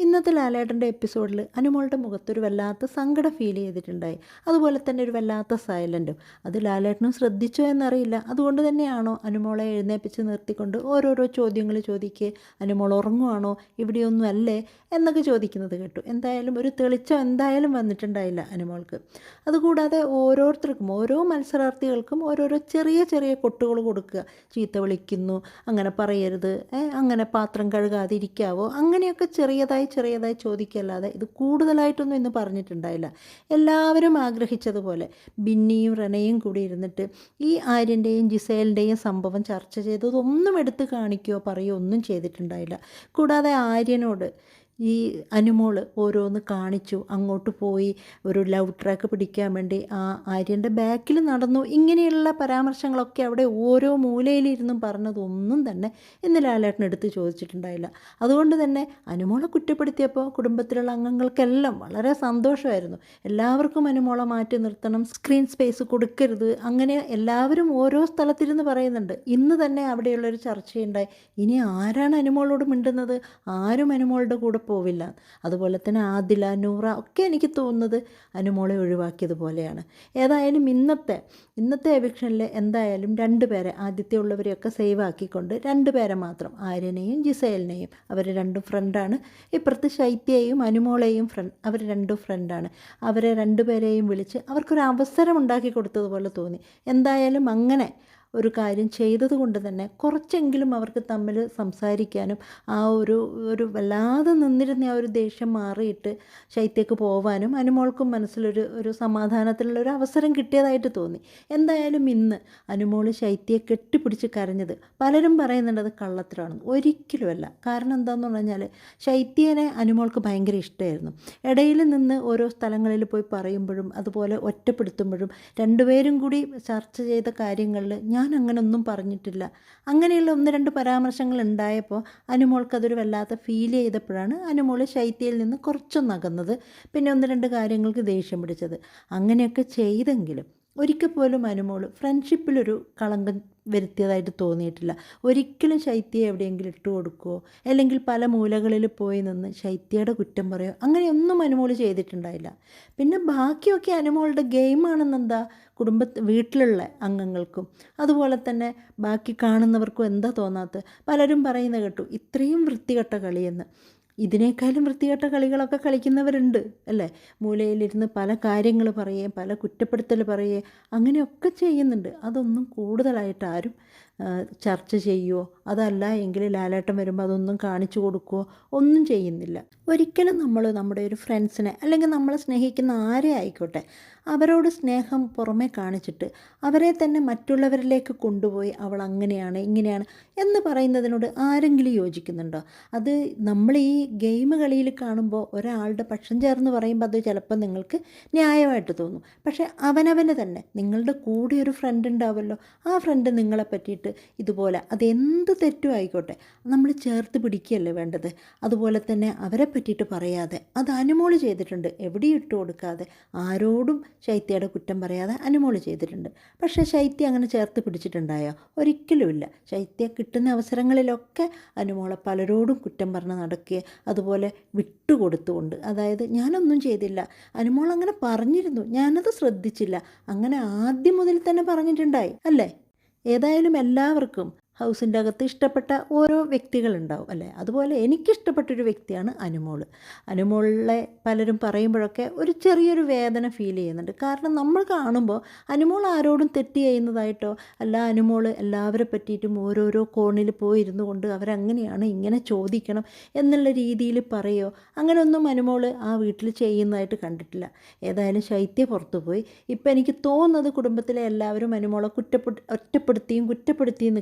ഇന്നത്തെ ലാലേട്ടന്റെ എപ്പിസോഡിൽ അനുമോളുടെ മുഖത്തൊരു വല്ലാത്ത സങ്കടം ഫീൽ ചെയ്തിട്ടുണ്ടായി. അതുപോലെ തന്നെ ഒരു വല്ലാത്ത സൈലന്റും അത് ലാലേട്ടനും ശ്രദ്ധിച്ചോ എന്നറിയില്ല. അതുകൊണ്ട് തന്നെയാണോ അനുമോളെ എഴുന്നേപ്പിച്ച് നിർത്തിക്കൊണ്ട് ഓരോരോ ചോദ്യങ്ങൾ ചോദിക്കുക അനുമോൾ ഉറങ്ങുവാണോ ഇവിടെയൊന്നും അല്ലേ എന്നൊക്കെ ചോദിക്കുന്നത് കേട്ടു. എന്തായാലും ഒരു തെളിച്ചം എന്തായാലും വന്നിട്ടുണ്ടായില്ല അനുമോൾക്ക്. അതുകൂടാതെ ഓരോരുത്തർക്കും ഓരോ മത്സരാർത്ഥികൾക്കും ഓരോരോ ചെറിയ ചെറിയ കൊട്ടുകൾ കൊടുക്കുക. ചീത്ത വിളിക്കുന്നു അങ്ങനെ പറയരുത് അങ്ങനെ പാത്രം കഴുകാതിരിക്കാവോ അങ്ങനെയൊക്കെ ചെറിയതായി ചെറിയതായി ചോദിക്കല്ലാതെ ഇത് കൂടുതലായിട്ടൊന്നും ഇന്ന് പറഞ്ഞിട്ടുണ്ടായില്ല. എല്ലാവരും ആഗ്രഹിച്ചതുപോലെ ബിന്നിയും റനയും കൂടി ഇരുന്നിട്ട് ഈ ആര്യന്റെയും ജിസേലിന്റെയും സംഭവം ചർച്ച ചെയ്തതൊന്നും എടുത്ത് കാണിക്കുകയോ പറയുകയോ ഒന്നും ചെയ്തിട്ടുണ്ടായില്ല. കൂടാതെ ആര്യനോട് ഈ അനുമോൾ ഓരോന്ന് കാണിച്ചു. അങ്ങോട്ട് പോയി ഒരു ലവ് ട്രാക്ക് പിടിക്കാൻ വേണ്ടി ആ ആര്യന്റെ ബാക്കിൽ നടന്നു. ഇങ്ങനെയുള്ള പരാമർശങ്ങളൊക്കെ അവിടെ ഓരോ മൂലയിലിരുന്നും പറഞ്ഞതൊന്നും തന്നെ ഇന്ന് ലാലേട്ടൻ എടുത്ത് ചോദിച്ചിട്ടുണ്ടായില്ല. അതുകൊണ്ട് തന്നെ അനുമോളെ കുറ്റപ്പെടുത്തിയപ്പോൾ കുടുംബത്തിലുള്ള അംഗങ്ങൾക്കെല്ലാം വളരെ സന്തോഷമായിരുന്നു. എല്ലാവർക്കും അനുമോളെ മാറ്റി നിർത്തണം സ്ക്രീൻ സ്പേസ് കൊടുക്കരുത്. അങ്ങനെ എല്ലാവരും ഓരോ സ്ഥലത്തിരുന്ന് പറയുന്നുണ്ട്. ഇന്ന് തന്നെ അവിടെയുള്ളൊരു ചർച്ചയുണ്ടായി. ഇനി ആരാണ് അനുമോളോട് മിണ്ടുന്നത്? ആരും അനുമോളുടെ കൂടെ പോവില്ല. അതുപോലെ തന്നെ ആദില നൂറ ഒക്കെ എനിക്ക് തോന്നുന്നത് അനുമോളെ ഒഴിവാക്കിയതുപോലെയാണ് ഏതായാലും ഇന്നത്തെ ഇന്നത്തെ എവിക്ഷനിൽ എന്തായാലും രണ്ട് പേരെ ആദ്യത്തെ ഉള്ളവരെയൊക്കെ സേവ് ആക്കിക്കൊണ്ട് രണ്ട് പേരെ മാത്രം ആര്യനെയും ജിസേലിനെയും. അവർ രണ്ടും ഫ്രണ്ടാണ് ഇപ്പുറത്ത് ശൈത്യയെയും അനുമോളെയും ഫ്രണ്ട് അവർ രണ്ടും ഫ്രണ്ടാണ് അവരെ രണ്ടുപേരെയും വിളിച്ച് അവർക്കൊരു അവസരം ഉണ്ടാക്കി കൊടുത്തതുപോലെ തോന്നി. എന്തായാലും അങ്ങനെ ഒരു കാര്യം ചെയ്തതുകൊണ്ട് തന്നെ കുറച്ചെങ്കിലും അവർക്ക് തമ്മിൽ സംസാരിക്കാനും ആ ഒരു ഒരു വല്ലാതെ നിന്നിരുന്ന ആ ഒരു ദേഷ്യം മാറിയിട്ട് ശൈത്യക്ക് പോവാനും അനുമോൾക്കും മനസ്സിലൊരു ഒരു സമാധാനത്തിലുള്ള ഒരു അവസരം കിട്ടിയതായിട്ട് തോന്നി. എന്തായാലും ഇന്ന് അനുമോൾ ശൈത്യയെ കെട്ടിപ്പിടിച്ച് കരഞ്ഞത് പലരും പറയുന്നുണ്ട് അത് കള്ളത്തരമാണെന്ന്. ഒരിക്കലുമല്ല. കാരണം എന്താണെന്ന് പറഞ്ഞാൽ ശൈത്യനെ അനുമോൾക്ക് ഭയങ്കര ഇഷ്ടമായിരുന്നു ഇടയിൽ നിന്ന് ഓരോ സ്ഥലങ്ങളിൽ പോയി പറയുമ്പോഴും അതുപോലെ ഒറ്റപ്പെടുത്തുമ്പോഴും രണ്ടുപേരും കൂടി ചർച്ച ചെയ്ത കാര്യങ്ങളിൽ ഞാൻ അങ്ങനെ ഒന്നും പറഞ്ഞിട്ടില്ല. അങ്ങനെയുള്ള ഒന്ന് രണ്ട് പരാമർശങ്ങൾ ഉണ്ടായപ്പോൾ അനുമോൾക്ക് അതൊരു വല്ലാത്ത ഫീൽ ചെയ്തപ്പോഴാണ് അനുമോൾ ശൈത്യയിൽ നിന്ന് കുറച്ചൊന്ന് അകന്നത് പിന്നെ ഒന്ന് രണ്ട് കാര്യങ്ങൾക്ക് ദേഷ്യം പിടിച്ചത്. അങ്ങനെയൊക്കെ ചെയ്തെങ്കിലും ഒരിക്കൽ പോലും അനുമോൾ ഫ്രണ്ട്ഷിപ്പിലൊരു കളങ്കം വരുത്തിയതായിട്ട് തോന്നിയിട്ടില്ല. ഒരിക്കലും ശൈത്യം എവിടെയെങ്കിലും ഇട്ട് കൊടുക്കുകയോ അല്ലെങ്കിൽ പല മൂലകളിൽ പോയി നിന്ന് ശൈത്യയുടെ കുറ്റം പറയുമോ അങ്ങനെയൊന്നും അനുമോൾ ചെയ്തിട്ടുണ്ടായില്ല. പിന്നെ ബാക്കിയൊക്കെ അനുമോളുടെ ഗെയിമാണെന്നെന്താ കുടുംബ വീട്ടിലുള്ള അംഗങ്ങൾക്കും. അതുപോലെ തന്നെ ബാക്കി കാണുന്നവർക്കും എന്താ തോന്നാത്തത്? പലരും പറയുന്ന കേട്ടു ഇത്രയും വൃത്തികെട്ട കളിയെന്ന്. ഇതിനേക്കാളും വൃത്തികെട്ട കളികളൊക്കെ കളിക്കുന്നവരുണ്ട് അല്ലേ? മൂലയിലിരുന്ന് പല കാര്യങ്ങൾ പറയുകയും പല കുറ്റപ്പെടുത്തൽ പറയുകയും അങ്ങനെയൊക്കെ ചെയ്യുന്നുണ്ട്. അതൊന്നും കൂടുതലായിട്ട് ആരും ചർച്ച ചെയ്യുമോ അതല്ല എങ്കിൽ ലാലേട്ടൻ വരുമ്പോൾ അതൊന്നും കാണിച്ചു കൊടുക്കുമോ ഒന്നും ചെയ്യുന്നില്ല. ഒരിക്കലും നമ്മൾ നമ്മുടെ ഒരു ഫ്രണ്ട്സിനെ അല്ലെങ്കിൽ നമ്മളെ സ്നേഹിക്കുന്ന ആരെ ആയിക്കോട്ടെ അവരോട് സ്നേഹം പുറമെ കാണിച്ചിട്ട് അവരെ തന്നെ മറ്റുള്ളവരിലേക്ക് കൊണ്ടുപോയി അവൾ അങ്ങനെയാണ് ഇങ്ങനെയാണ് എന്ന് പറയുന്നതിനോട് ആരെങ്കിലും യോജിക്കുന്നുണ്ടോ? അത് നമ്മൾ ഈ ഗെയിം കളിയിൽ കാണുമ്പോൾ ഒരാളുടെ പക്ഷം ചേർന്ന് പറയുമ്പോൾ അത് ചിലപ്പോൾ നിങ്ങൾക്ക് ന്യായമായിട്ട് തോന്നും. പക്ഷേ അവനവന് തന്നെ നിങ്ങളുടെ കൂടെ ഒരു ഫ്രണ്ട് ഉണ്ടാവുമല്ലോ ആ ഫ്രണ്ട് നിങ്ങളെ പറ്റിയിട്ട് ഇതുപോലെ അതെന്ത് തെറ്റും ആയിക്കോട്ടെ നമ്മൾ ചേർത്ത് പിടിക്കുകയല്ലേ വേണ്ടത്. അതുപോലെ തന്നെ അവരെ പറ്റിയിട്ട് പറയാതെ അത് അനുമോൾ ചെയ്തിട്ടുണ്ട് എവിടെയും ഇട്ട് കൊടുക്കാതെ. ആരോടും ശൈത്യയുടെ കുറ്റം പറയാതെ അനുമോൾ ചെയ്തിട്ടുണ്ട്. പക്ഷേ ശൈത്യ അങ്ങനെ ചേർത്ത് പിടിച്ചിട്ടുണ്ടായോ? ഒരിക്കലുമില്ല ശൈത്യ കിട്ടുന്ന അവസരങ്ങളിലൊക്കെ അനുമോളെ പലരോടും കുറ്റം പറഞ്ഞ് നടക്കുക അതുപോലെ വിട്ടുകൊടുത്തുകൊണ്ട് അതായത് ഞാനൊന്നും ചെയ്തില്ല. അനുമോൾ അങ്ങനെ പറഞ്ഞിരുന്നു. ഞാനത് ശ്രദ്ധിച്ചില്ല. അങ്ങനെ ആദ്യം മുതൽ തന്നെ പറഞ്ഞിട്ടുണ്ടായി അല്ലേ? ഏതായാലും എല്ലാവർക്കും ഹൗസിന്റെ അകത്ത് ഇഷ്ടപ്പെട്ട ഓരോ വ്യക്തികളുണ്ടാവും അല്ലേ? അതുപോലെ എനിക്കിഷ്ടപ്പെട്ടൊരു വ്യക്തിയാണ് അനുമോൾ അനുമോളിലെ പലരും പറയുമ്പോഴൊക്കെ ഒരു ചെറിയൊരു വേദന ഫീൽ ചെയ്യുന്നുണ്ട്. കാരണം നമ്മൾ കാണുമ്പോൾ അനുമോൾ ആരോടും തെറ്റ് ചെയ്യുന്നതായിട്ടോ അല്ല അനുമോൾ എല്ലാവരെ പറ്റിയിട്ടും ഓരോരോ കോണിൽ പോയിരുന്നു കൊണ്ട് അവരങ്ങനെയാണ് ഇങ്ങനെ ചോദിക്കണം എന്നുള്ള രീതിയിൽ പറയോ അങ്ങനെയൊന്നും അനുമോൾ ആ വീട്ടിൽ ചെയ്യുന്നതായിട്ട് കണ്ടിട്ടില്ല. ഏതായാലും ശൈത്യ പുറത്തു പോയി. ഇപ്പം എനിക്ക് തോന്നുന്നത് കുടുംബത്തിലെ എല്ലാവരും അനുമോളെ കുറ്റപ്പെടു ഒറ്റപ്പെടുത്തിയും കുറ്റപ്പെടുത്തിയും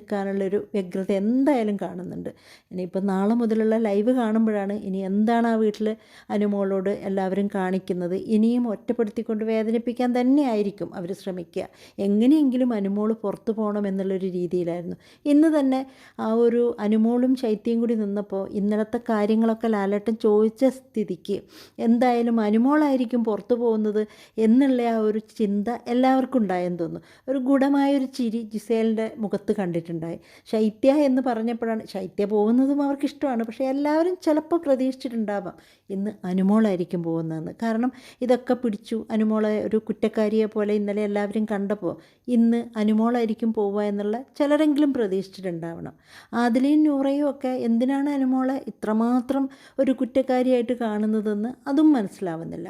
നിൽക്കാനുള്ളൊരു വ്യഗ്രത എന്തായാലും കാണുന്നുണ്ട്. ഇനിയിപ്പോൾ നാളെ മുതലുള്ള ലൈവ് കാണുമ്പോഴാണ് ഇനി എന്താണ് ആ വീട്ടിൽ അനുമോളോട് എല്ലാവരും കാണിക്കുന്നത്. ഇനിയും ഒറ്റപ്പെടുത്തിക്കൊണ്ട് വേദനിപ്പിക്കാൻ തന്നെ ആയിരിക്കും അവർ ശ്രമിക്കുക. എങ്ങനെയെങ്കിലും അനുമോൾ പുറത്തു പോകണം എന്നുള്ളൊരു രീതിയിലായിരുന്നു. ഇന്ന് തന്നെ ആ ഒരു അനുമോളും ശൈത്യം കൂടി നിന്നപ്പോൾ ഇന്നലത്തെ കാര്യങ്ങളൊക്കെ ലാലേട്ടൻ ചോദിച്ച സ്ഥിതിക്ക് എന്തായാലും അനുമോളായിരിക്കും പുറത്തു പോകുന്നത് എന്നുള്ള ആ ഒരു ചിന്ത എല്ലാവർക്കും ഉണ്ടായെന്ന് തോന്നുന്നു. ഒരു ഗുണമായൊരു ചിരി ജിസേലിന്റെ മുഖത്ത് കണ്ടിട്ടുണ്ടായി. ശൈത്യ എന്ന് പറഞ്ഞപ്പോഴാണ് ശൈത്യ പോകുന്നതും അവർക്കിഷ്ടമാണ്. പക്ഷേ എല്ലാവരും ചിലപ്പോൾ പ്രതീക്ഷിച്ചിട്ടുണ്ടാവാം ഇന്ന് അനുമോളായിരിക്കും പോകുന്നതെന്ന്. കാരണം ഇതൊക്കെ പിടിച്ചു അനുമോളെ ഒരു കുറ്റക്കാരിയെ പോലെ ഇന്നലെ എല്ലാവരും കണ്ടപ്പോൾ ഇന്ന് അനുമോളായിരിക്കും പോവുക എന്നുള്ള ചിലരെങ്കിലും പ്രതീക്ഷിച്ചിട്ടുണ്ടാവണം. ആദിലയും നൂറയും ഒക്കെ എന്തിനാണ് അനുമോളെ ഇത്രമാത്രം ഒരു കുറ്റക്കാരിയായിട്ട് കാണുന്നതെന്ന് അതും മനസ്സിലാവുന്നില്ല.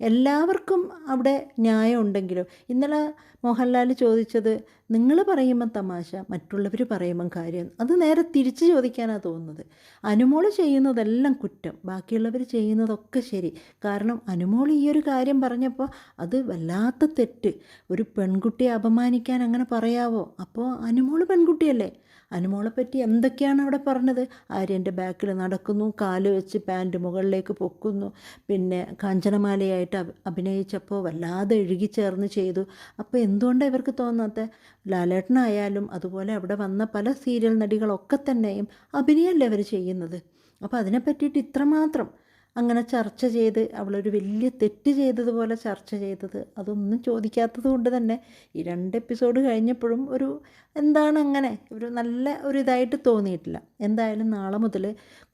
എല്ലാവർക്കും അവിടെ ന്യായം ഉണ്ടെങ്കിലും? ഇന്നലെ മോഹൻലാൽ ചോദിച്ചത് നിങ്ങൾ പറയുമ്പം തമാശ മറ്റുള്ളവർ പറയുമ്പം കാര്യം. അത് നേരെ തിരിച്ച് ചോദിക്കാനാണ് തോന്നുന്നത്. അനുമോൾ ചെയ്യുന്നതെല്ലാം കുറ്റം. ബാക്കിയുള്ളവർ ചെയ്യുന്നതൊക്കെ ശരി. കാരണം അനുമോൾ ഈ ഒരു കാര്യം പറഞ്ഞപ്പോൾ അത് വല്ലാത്ത തെറ്റ്. ഒരു പെൺകുട്ടിയെ അപമാനിക്കാൻ അങ്ങനെ പറയാവോ? അപ്പോൾ അനുമോൾ പെൺകുട്ടിയല്ലേ? അനുമോളെ പറ്റി എന്തൊക്കെയാണ് അവിടെ പറഞ്ഞത്? ആര്യന്റെ ബാക്കിൽ നടക്കുന്നു കാൽ വെച്ച് പാന്റ് മുകളിലേക്ക് പൊക്കുന്നു. പിന്നെ കാഞ്ചനമാലയായിട്ട് അഭിനയിച്ചപ്പോൾ വല്ലാതെ ഇഴുകിച്ചേർന്ന് ചെയ്തു. അപ്പോൾ എന്തുകൊണ്ടാണ് ഇവർക്ക് തോന്നാത്ത ലാലേട്ടനായാലും അതുപോലെ അവിടെ വന്ന പല സീരിയൽ നടികളൊക്കെ തന്നെയും അഭിനയമല്ലേ അവർ ചെയ്യുന്നത്? അപ്പോൾ അതിനെ പറ്റിയിട്ട് ഇത്രമാത്രം അങ്ങനെ ചർച്ച ചെയ്ത് അവളൊരു വലിയ തെറ്റ് ചെയ്തതുപോലെ ചർച്ച ചെയ്തത്. അതൊന്നും ചോദിക്കാത്തത് കൊണ്ട് തന്നെ ഈ രണ്ട് എപ്പിസോഡ് കഴിഞ്ഞപ്പോഴും ഒരു എന്താണ് അങ്ങനെ ഒരു നല്ല ഒരു ഇതായിട്ട് തോന്നിയിട്ടില്ല. എന്തായാലും നാളെ മുതൽ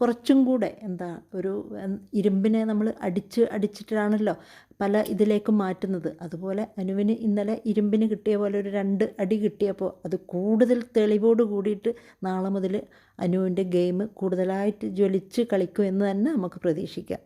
കുറച്ചും കൂടെ എന്താ ഒരു ഇരുമ്പിനെ നമ്മൾ അടിച്ച് അടിച്ചിട്ടാണല്ലോ പല ഇതിലേക്കും മാറ്റുന്നത്. അതുപോലെ അനുവിന് ഇന്നലെ ഇരുമ്പിന് കിട്ടിയ പോലെ ഒരു രണ്ട് അടി കിട്ടിയപ്പോൾ അത് കൂടുതൽ തെളിവോട് കൂടിയിട്ട് നാളെ മുതൽ അനുവിന്റെ ഗെയിം കൂടുതലായിട്ട് ജ്വലിച്ച് കളിക്കും എന്ന് തന്നെ നമുക്ക് പ്രതീക്ഷിക്കാം.